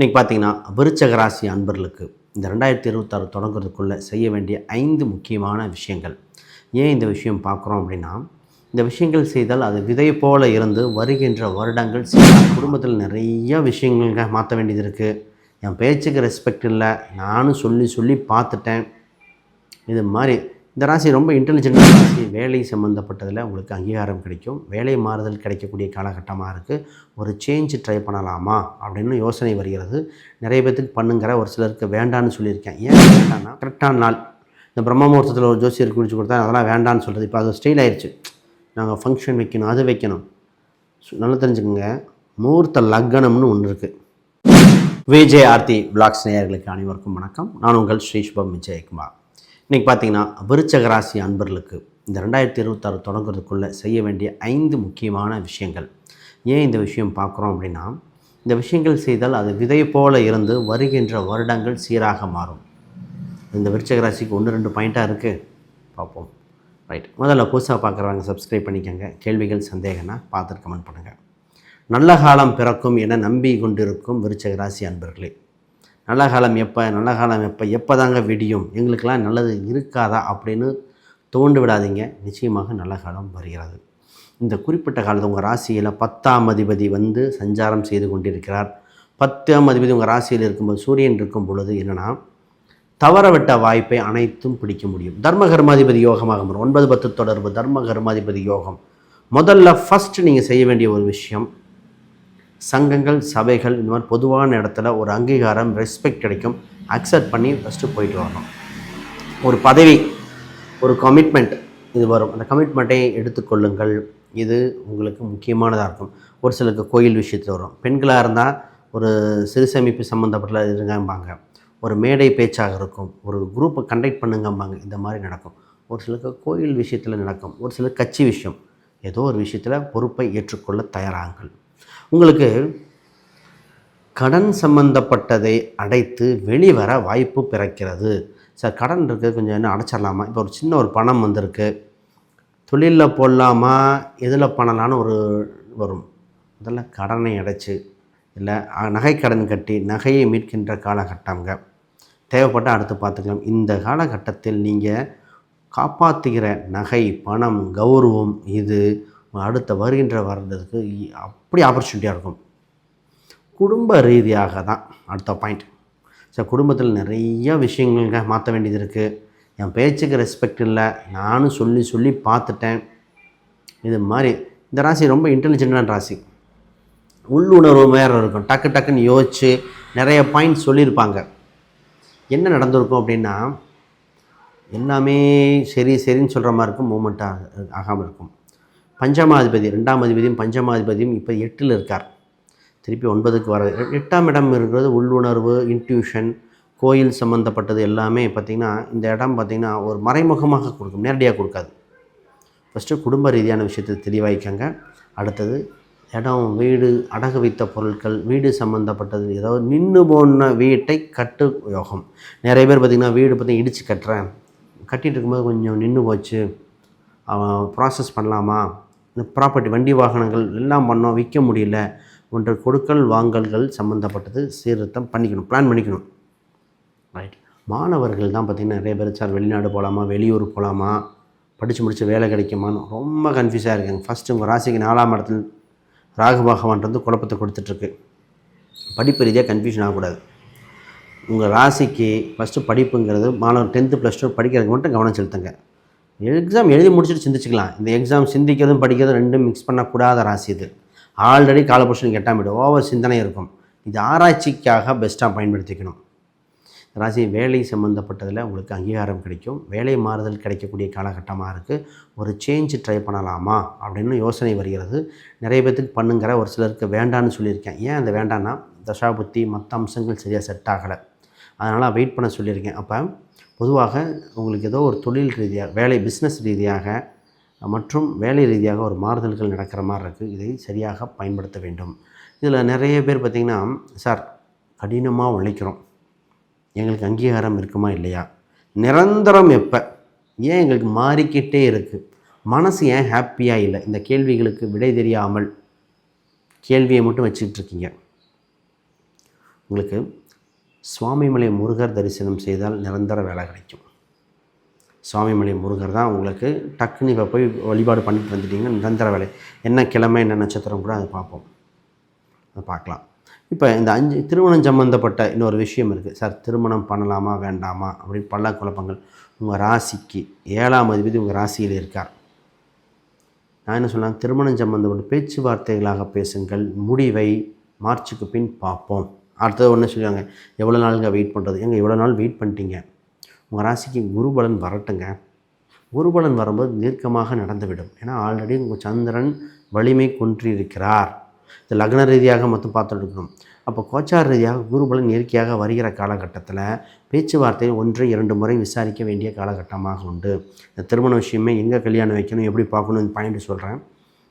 இன்றைக்கி பார்த்தீங்கன்னா விருச்சக ராசி அன்பர்களுக்கு இந்த ரெண்டாயிரத்தி இருபத்தாறு தொடங்குறதுக்குள்ளே செய்ய வேண்டிய ஐந்து முக்கியமான விஷயங்கள். ஏன் இந்த விஷயம் பார்க்குறோம் அப்படின்னா இந்த விஷயங்கள் செய்தால் அது விதை போல இருந்து வருகின்ற வருடங்கள் குடும்பத்தில் நிறைய விஷயங்களுங்க மாற்ற வேண்டியது இருக்குது என் பேச்சுக்கு ரெஸ்பெக்ட் இல்லை. நானும் சொல்லி சொல்லி பார்த்துட்டேன். இது மாதிரி இந்த ராசி ரொம்ப இன்டெலிஜென்டான ராசி. வேலை சம்மந்தப்பட்டதில் உங்களுக்கு அங்கீகாரம் கிடைக்கும். வேலை மாறுதல் கிடைக்கக்கூடிய காலகட்டமாக இருக்குது ஒரு சேஞ்ச் ட்ரை பண்ணலாமா அப்படின்னு யோசனை வருகிறது. நிறைய பேர்த்துக்கு பண்ணுங்கிற ஒரு சிலருக்கு வேண்டான்னு சொல்லியிருக்கேன். ஏன் வேண்டாம்னா கரெக்டான நாள். இந்த பிரம்ம முகூர்த்தத்தில் ஒரு ஜோசியர் குடிச்சு கொடுத்தா அதெல்லாம் வேண்டான்னு சொல்கிறது இப்போ அது ஸ்டைல் ஆயிடுச்சு நாங்கள் ஃபங்க்ஷன் வைக்கணும் அது வைக்கணும். நல்லா தெரிஞ்சுக்கோங்க. முகூர்த்த லக்னம்னு ஒன்று இருக்குது விஜய் ஆர்த்தி பிளாக்ஸ் நேயர்களுக்கு அனைவருக்கும் வணக்கம். நான் உங்கள் ஸ்ரீ சுபம் விஜயகுமார். இன்றைக்கி பார்த்தீங்கன்னா விருச்சக ராசி அன்பர்களுக்கு இந்த ரெண்டாயிரத்தி இருபத்தாறு தொடங்குறதுக்குள்ளே செய்ய வேண்டிய ஐந்து முக்கியமான விஷயங்கள். ஏன் இந்த விஷயம் பார்க்குறோம் அப்படின்னா இந்த விஷயங்கள் செய்தால் அது விதை போல இருந்து வருகின்ற வருடங்கள் சீராக மாறும். இந்த விருச்சக ராசிக்கு ஒன்று ரெண்டு பாயிண்ட்டாக இருக்குது பார்ப்போம். ரைட் முதல்ல புதுசாக பார்க்குறவங்க சப்ஸ்கிரைப் பண்ணிக்கோங்க. கேள்விகள் சந்தேகம்னா பார்த்துட்டு கமெண்ட் பண்ணுங்கள் நல்ல காலம் பிறக்கும் என நம்பி கொண்டிருக்கும் விருச்சக ராசி அன்பர்களே நல்ல காலம் எப்போ நல்ல காலம் எப்போ எப்போ தாங்க விடியும் எங்களுக்கெல்லாம் நல்லது இருக்காதா அப்படின்னு தோண்டு விடாதீங்க. நிச்சயமாக நல்ல காலம் வருகிறது. இந்த குறிப்பிட்ட காலத்து உங்கள் ராசியில் பத்தாம் அதிபதி வந்து சஞ்சாரம் செய்து கொண்டிருக்கிறார். பத்தாம் அதிபதி உங்கள் ராசியில் இருக்கும்போது சூரியன் இருக்கும் பொழுது என்னென்னா தவறவிட்ட வாய்ப்பை அனைத்தும் பிடிக்க முடியும். தர்ம கர்மாதிபதி யோகமாக வரும் ஒன்பது பத்து தொடர்பு தர்ம கர்மாதிபதி யோகம். முதல்ல ஃபஸ்ட்டு நீங்கள் செய்ய வேண்டிய ஒரு விஷயம் சங்கங்கள் சபைகள் இந்த மாதிரி பொதுவான இடத்துல ஒரு அங்கீகாரம் ரெஸ்பெக்ட் கிடைக்கும். அக்செப்ட் பண்ணி ஃபஸ்ட்டு போயிட்டு வரணும். ஒரு பதவி ஒரு கமிட்மெண்ட் இது வரும். அந்த கமிட்மெண்ட்டை எடுத்துக்கொள்ளுங்கள். இது உங்களுக்கு முக்கியமானதாக இருக்கும். ஒரு சிலருக்கு கோயில் விஷயத்தில் வரும். பெண்களாக இருந்தால் ஒரு சிறு சேமிப்பு சம்மந்தப்பட்ட இருங்கம்பாங்க. ஒரு மேடை பேச்சாக இருக்கும். ஒரு குரூப்பை கண்டக்ட் பண்ணுங்கம்பாங்க. இந்த மாதிரி நடக்கும். ஒரு சிலருக்கு கோயில் விஷயத்தில் நடக்கும். ஒரு சிலர் கட்சி விஷயம். ஏதோ ஒரு விஷயத்தில் பொறுப்பை ஏற்றுக்கொள்ள தயாராகுங்கள் உங்களுக்கு கடன் சம்பந்தப்பட்டதை அடைத்து வெளிவர வாய்ப்பு பிறக்கிறது. சார் கடன் இருக்குது கொஞ்சம் என்ன அடைச்சிடலாமா இப்போ ஒரு சின்ன ஒரு பணம் வந்திருக்கு. தொழிலில் போடலாமா? எதில் பண்ணலான்னு ஒரு வரும். முதல்ல கடனை அடைச்சு இல்லை நகை கடன் கட்டி நகையை மீட்கின்ற காலகட்டங்க தேவைப்பட்டால் அடுத்து பார்த்துக்கலாம். இந்த காலகட்டத்தில் நீங்கள் காப்பாற்றுகிற நகை பணம் கௌரவம் இது அடுத்த வருகின்ற வருடத்துக்கு அப்படி ஆப்பர்ச்சுனிட்டியாக இருக்கும். குடும்ப ரீதியாக தான் அடுத்த பாயிண்ட் சார் குடும்பத்தில் நிறைய விஷயங்களுங்க மாற்ற வேண்டியது இருக்குது என் பேச்சுக்கு ரெஸ்பெக்ட் இல்லை. நானும் சொல்லி சொல்லி பார்த்துட்டேன். இது மாதிரி இந்த ராசி ரொம்ப இன்டெலிஜென்ட்டான ராசி. உள்ளுணர்வு வேறு இருக்கும். டக்கு டக்குன்னு யோசிச்சு நிறைய பாயிண்ட் சொல்லியிருப்பாங்க. என்ன நடந்திருக்கும் அப்படின்னா எல்லாமே சரி சரின்னு சொல்கிற மாதிரி இருக்கும். மூமெண்ட்டாக ஆகாமல் இருக்கும். பஞ்சமாதிபதி ரெண்டாம் அதிபதியும் பஞ்சமாதிபதியும் இப்போ எட்டில் இருக்கார். திருப்பி ஒன்பதுக்கு வர எட்டாம் இடம் இருக்கிறது உள்ளுணர்வு இன்ட்யூஷன் கோயில் சம்மந்தப்பட்டது எல்லாமே பார்த்திங்கன்னா இந்த இடம் பார்த்திங்கன்னா ஒரு மறைமுகமாக கொடுக்கும் நேரடியாக கொடுக்காது. ஃபஸ்ட்டு குடும்ப ரீதியான விஷயத்தை தெளிவாய்க்கங்க. அடுத்தது இடம் வீடு அடகு வைத்த பொருட்கள் வீடு சம்மந்தப்பட்டது ஏதாவது நின்று போன வீட்டை கட்டு யோகம். நிறைய பேர் பார்த்திங்கன்னா வீடு பார்த்திங்கன்னா இடித்து கட்டுறேன். கட்டிகிட்டு இருக்கும்போது கொஞ்சம் நின்று போச்சு. ப்ராசஸ் பண்ணலாமா? ப்ராப்பர்ட்டி வண்டி வாகனங்கள் எல்லாம் பண்ணோம் விற்க முடியல. ஒன்று கொடுக்கல் வாங்கல்கள் சம்மந்தப்பட்டது சீர்திருத்தம் பண்ணிக்கணும் பிளான் பண்ணிக்கணும். ரைட் மாணவர்கள் தான் பார்த்திங்கன்னா நிறைய பேர் சார் வெளிநாடு போகலாமா வெளியூர் போகலாமா படித்து முடித்து வேலை கிடைக்குமான்னு ரொம்ப கன்ஃபியூஸாக இருக்காங்க. ஃபஸ்ட்டு உங்கள் ராசிக்கு நாலாம் இடத்துல ராகு பகவான்றது குழப்பத்தை கொடுத்துட்ருக்கு. படிப்பு ரீதியாக கன்ஃபியூஷன் ஆகக்கூடாது. உங்கள் ராசிக்கு ஃபஸ்ட்டு படிப்புங்கிறது மாணவர் டென்த்து ப்ளஸ் டூ படிக்கிறதுக்கு மட்டும் கவனம் செலுத்துங்க. எக்ஸாம் எழுதி முடிச்சுட்டு சிந்திச்சுக்கலாம். இந்த எக்ஸாம் சிந்திக்கிறதும் படிக்கிறதும் ரெண்டும் மிக்ஸ் பண்ணக்கூடாத ராசி இது. ஆல்ரெடி காலபுருஷனுக்கு எட்டாம் வீடு. ஓவர் சிந்தனை இருக்கும். இது ஆராய்ச்சிக்காக பெஸ்ட்டாக பயன்படுத்திக்கணும். ராசி வேலை சம்மந்தப்பட்டதில் உங்களுக்கு அங்கீகாரம் கிடைக்கும். வேலை மாறுதல் கிடைக்கக்கூடிய காலகட்டமாக இருக்குது ஒரு சேஞ்ச் ட்ரை பண்ணலாமா? அப்படின்னு யோசனை வருகிறது. நிறைய பேர்த்துக்கு பண்ணுங்கிற ஒரு சிலருக்கு வேண்டான்னு சொல்லியிருக்கேன். ஏன் அந்த வேண்டான்னா தசாபுத்தி மற்ற அம்சங்கள் சரியாக செட் ஆகலை. அதனால் வெயிட் பண்ண சொல்லியிருக்கேன். அப்போ பொதுவாக உங்களுக்கு ஏதோ ஒரு தொழில் ரீதியாக வேலை பிஸ்னஸ் ரீதியாக மற்றும் வேலை ரீதியாக ஒரு மாறுதல்கள் நடக்கிற மாதிரி இருக்குது இதை சரியாக பயன்படுத்த வேண்டும். இதில் நிறைய பேர் பார்த்திங்கன்னா சார் கடினமாக உழைக்கிறோம். எங்களுக்கு அங்கீகாரம் இருக்குமா இல்லையா? நிரந்தரம் எப்போ? ஏன் எங்களுக்கு மாறிக்கிட்டே இருக்குது மனசு ஏன் ஹாப்பியாக இல்லை? இந்த கேள்விகளுக்கு விடை தெரியாமல் கேள்வியை மட்டும் வச்சுக்கிட்டு இருக்கீங்க. உங்களுக்கு சுவாமிமலை முருகர் தரிசனம் செய்தால் நிரந்தர வேலை கிடைக்கும். சுவாமிமலை முருகர் தான் உங்களுக்கு டக்குன்னு இப்போ போய் வழிபாடு பண்ணிட்டு வந்துட்டிங்கன்னா நிரந்தர வேலை. என்ன கிழமை என்ன நட்சத்திரம் கூட அதை பார்ப்போம். அதை பார்க்கலாம். இப்போ இந்த அஞ்சு திருமணம் சம்மந்தப்பட்ட இன்னொரு விஷயம் இருக்குது. சார் திருமணம் பண்ணலாமா வேண்டாமா? அப்படின்னு பல குழப்பங்கள். உங்கள் ராசிக்கு ஏழாம் அதிபதி உங்கள் ராசியில் இருக்கார். நான் என்ன சொன்னேன்? திருமணம் சம்மந்தப்பட்ட பேச்சுவார்த்தைகளாக பேசுங்கள். முடிவை மார்ச்சுக்கு பின் பார்ப்போம். அடுத்தது ஒன்று சொல்லுவாங்க எவ்வளோ நாளுங்க வெயிட் பண்ணுறது எங்க இவ்வளோ நாள் வெயிட் பண்ணிட்டீங்க? உங்கள் ராசிக்கு குருபலன் வரட்டுங்க. குருபலன் வரும்போது தீர்க்கமாக நடந்துவிடும். ஏன்னா ஆல்ரெடி உங்கள் சந்திரன் வலிமை குன்றியிருக்கிறார் இது லக்ன ரீதியாக மட்டும் பார்த்துட்டு இருக்கணும் அப்போ கோச்சார் ரீதியாக குருபலன் இயற்கையாக வருகிற காலகட்டத்தில் பேச்சுவார்த்தையை ஒன்று இரண்டு முறை விசாரிக்க வேண்டிய காலகட்டமாக உண்டு. இந்த திருமண விஷயமே எங்கே கல்யாணம் வைக்கணும் எப்படி பார்க்கணும் பாயிண்ட் சொல்கிறேன்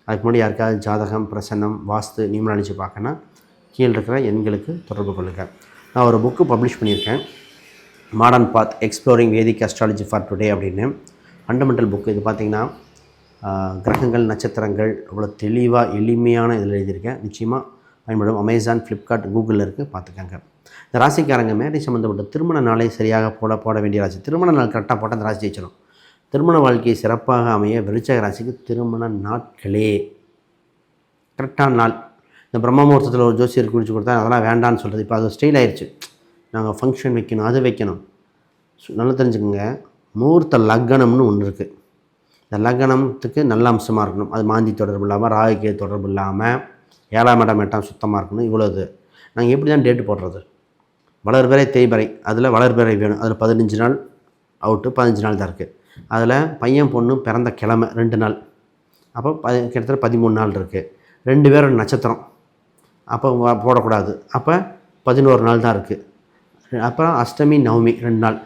அதுக்கு முன்னாடி யாருக்காவது ஜாதகம் பிரசன்னம் வாஸ்து நியமனிச்சு பார்க்கணும் கீழே இருக்கிற எண்களுக்கு தொடர்பு கொள்ளுங்கள் நான் ஒரு புக்கு பப்ளிஷ் பண்ணியிருக்கேன். Modern path exploring Vedic astrology for today அப்படின்னு. ஃபண்டமெண்டல் புக் இது பார்த்திங்கன்னா கிரகங்கள் நட்சத்திரங்கள் அவ்வளோ தெளிவாக எளிமையான இதில் எழுதியிருக்கேன். நிச்சயமாக பயன்படும். அமேசான் ஃப்ளிப்கார்ட் கூகுளில் இருக்குது பார்த்துக்கங்க. இந்த ராசிக்காரங்க மேரேஜ் சம்மந்தப்பட்ட திருமண நாளை சரியாக போட போட வேண்டிய ராசி. திருமண நாள் கரெக்டாக போட்டால் அந்த ராசி ஜெயிச்சிடும் திருமண வாழ்க்கையை சிறப்பாக அமைய விருச்சக ராசிக்கு திருமண நாட்களே. கரெக்டான நாள். இந்த பிரம்ம முகூர்த்தத்தில் ஒரு ஜோசியர் குறித்து கொடுத்தா அதெல்லாம் வேண்டான்னு சொல்கிறது இப்போ அது ஸ்டைல் ஆயிடுச்சு நாங்கள் ஃபங்க்ஷன் வைக்கணும் அது வைக்கணும். சு- நல்லா தெரிஞ்சுக்கோங்க. முகூர்த்த லக்னம்னு ஒன்று இருக்குது இந்த லக்னத்துக்கு நல்ல அம்சமாக இருக்கணும். அது மாந்தி தொடர்பு இல்லாமல் ராகுக்கே தொடர்பு இல்லாமல் ஏழாம் இடம் எட்டாம் சுத்தமாக இருக்கணும். இவ்வளோ இது நாங்கள் எப்படி தான் டேட்டு போடுறது? வளர்பிறை தேய்பறை. அதில் வளர்பிறை வேணும். அதில் பதினஞ்சு நாள் அவுட்டு பதினஞ்சு நாள் தான் இருக்குது அதில் பையன் பொண்ணு பிறந்த கிழமை ரெண்டு நாள். அப்போ பதி கிட்டத்தட்ட பதிமூணு நாள் இருக்குது ரெண்டு பேரும் நட்சத்திரம். அப்போ போடக்கூடாது. அப்போ பதினோரு நாள் தான் இருக்குது அப்புறம் அஷ்டமி நவமி ரெண்டு நாள்.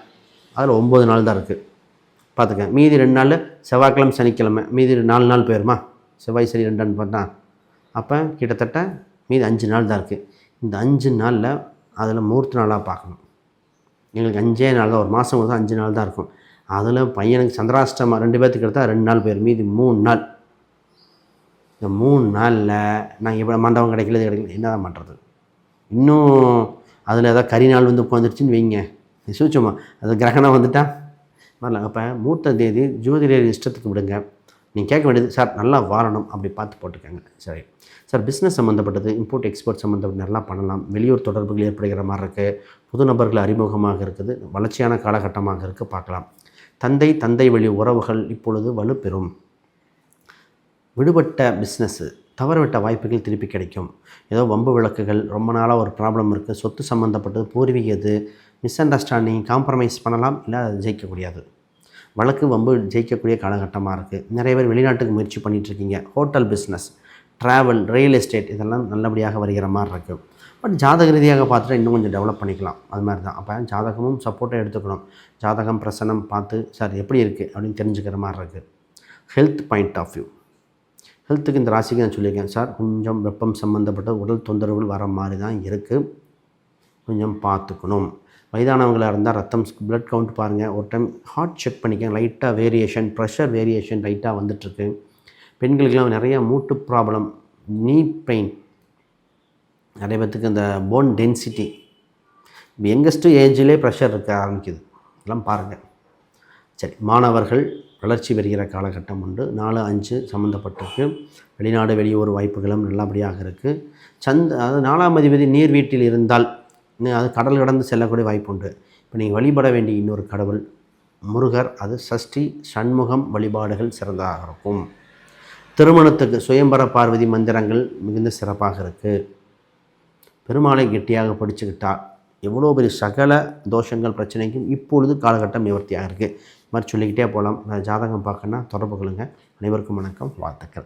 அதில் ஒம்பது நாள் தான் இருக்குது பார்த்துக்க மீதி ரெண்டு நாள் செவ்வாய்க்கிழமை சனிக்கிழமை. மீதி நாலு நாள் போயிருமா? செவ்வாய் சனி ரெண்டு நாள் பார்த்தா அப்போ கிட்டத்தட்ட மீதி அஞ்சு நாள் தான் இருக்குது இந்த அஞ்சு நாளில் அதில் மூர்த்த நாளாக பார்க்கணும் எங்களுக்கு அஞ்சே நாள் தான். ஒரு மாதம் வந்து அஞ்சு நாள் தான் இருக்கும். அதில் பையனுக்கு சந்திராஷ்டமம் ரெண்டு பேர்த்துக்கு எடுத்தால் ரெண்டு நாள் போயிடும் மீதி மூணு நாள். இந்த மூணு நாளில் நான் இப்போ மண்டபம் கிடைக்கல இது கிடைக்கல என்ன தான் பண்ணுறது இன்னும் அதில் ஏதாவது கறி நாள் வந்து உட்காந்துருச்சுன்னு வைங்க. சூச்சமா அது கிரகணம் வந்துட்டா? வரலாம் அப்போ மூத்த தேதி ஜோதிடர் இஷ்டத்துக்கு விடுங்க. நீங்கள் கேட்க வேண்டியது சார் நல்லா வாழணும் அப்படி பார்த்து போட்டுக்கோங்க சரி. சார் பிஸ்னஸ் சம்மந்தப்பட்டது இம்போர்ட் எக்ஸ்போர்ட் சம்மந்தப்பட்ட நல்லா பண்ணலாம். வெளியூர் தொடர்புகள் ஏற்படுகிற மாதிரி இருக்குது புது நபர்கள் அறிமுகமாக இருக்குது. வளர்ச்சியான காலகட்டமாக இருக்குது பார்க்கலாம். தந்தை தந்தை வழி உறவுகள் இப்பொழுது வலுப்பெறும். விடுபட்ட பிஸ்னஸ்ஸு தவறவிட்ட வாய்ப்புகள் திருப்பி கிடைக்கும். ஏதோ வம்பு விளக்குகள் ரொம்ப நாளாக ஒரு ப்ராப்ளம் இருக்குது சொத்து சம்மந்தப்பட்டது பூர்வீகது மிஸ் அண்டர்ஸ்டாண்டிங் காம்ப்ரமைஸ் பண்ணலாம் இல்லை அது ஜெயிக்கக்கூடியது வழக்கு வம்பு ஜெயிக்கக்கூடிய காலகட்டமாக இருக்குது நிறைய பேர் வெளிநாட்டுக்கு முயற்சி பண்ணிகிட்ருக்கீங்க இருக்கீங்க. Hotel business travel real estate இதெல்லாம் நல்லபடியாக வருகிற மாதிரி இருக்குது பட் ஜாதக ரீதியாக பார்த்துட்டு இன்னும் கொஞ்சம் டெவலப் பண்ணிக்கலாம். அது மாதிரி தான் அப்போ ஜாதகமும் சப்போர்ட்டாக எடுத்துக்கணும். ஜாதகம் பிரசனம் பார்த்து சார் எப்படி இருக்குது அப்படின்னு தெரிஞ்சுக்கிற மாதிரி இருக்குது ஹெல்த் பாயிண்ட் ஆஃப் வியூ ஹெல்த்துக்கு இந்த ராசிக்கு நான் சொல்லியிருக்கேன் சார். கொஞ்சம் வெப்பம் சம்மந்தப்பட்ட உடல் தொந்தரவுகள் வர மாதிரி தான் இருக்குது கொஞ்சம் பார்த்துக்கணும். வயதானவங்களாக இருந்தால் ரத்தம் பிளட் கவுண்ட் பாருங்கள் ஒரு டைம் ஹார்ட் செக் பண்ணிக்கங்க. லைட்டாக வேரியேஷன் ப்ரெஷர் வேரியேஷன் லைட்டாக வந்துட்டுருக்கு. பெண்களுக்கெல்லாம் நிறைய மூட்டு ப்ராப்ளம் நீ பெயின் நிறைய பேர்த்துக்கு இந்த போன் டென்சிட்டி யங்கஸ்ட்டு ஏஜ்லேயே ப்ரெஷர் இருக்க ஆரம்பிக்குது. எல்லாம் பாருங்கள் சரி மாணவர்கள் வளர்ச்சி பெறுகிற காலகட்டம் உண்டு. நாலு அஞ்சு சம்மந்தப்பட்டிருக்கு வெளிநாடு வெளியூர் வாய்ப்புகளும் நல்லபடியாக இருக்குது சந்த் அதாவது நாலாம் அதிபதி நீர் வீட்டில் இருந்தால் அது கடல் கடந்து செல்லக்கூடிய வாய்ப்பு உண்டு. இப்போ நீங்கள் வழிபட வேண்டிய இன்னொரு கடவுள் முருகர். அது சஷ்டி சண்முகம் வழிபாடுகள் சிறந்ததாக இருக்கும். திருமணத்துக்கு சுயம்பர பார்வதி மந்திரங்கள் மிகுந்த சிறப்பாக இருக்குது பெருமாளை கெட்டியாக படிச்சுக்கிட்டால் எவ்வளோ பெரிய சகல தோஷங்கள் பிரச்சனைக்கும் இப்பொழுது காலகட்டம் நிவர்த்தியாக இருக்குது மாதிரி சொல்லிக்கிட்டே போகலாம். ஜாதகம் பார்க்கணுன்னா தொடர்பு கொள்ளுங்கள் அனைவருக்கும் வணக்கம். வாழ்த்துக்கள்.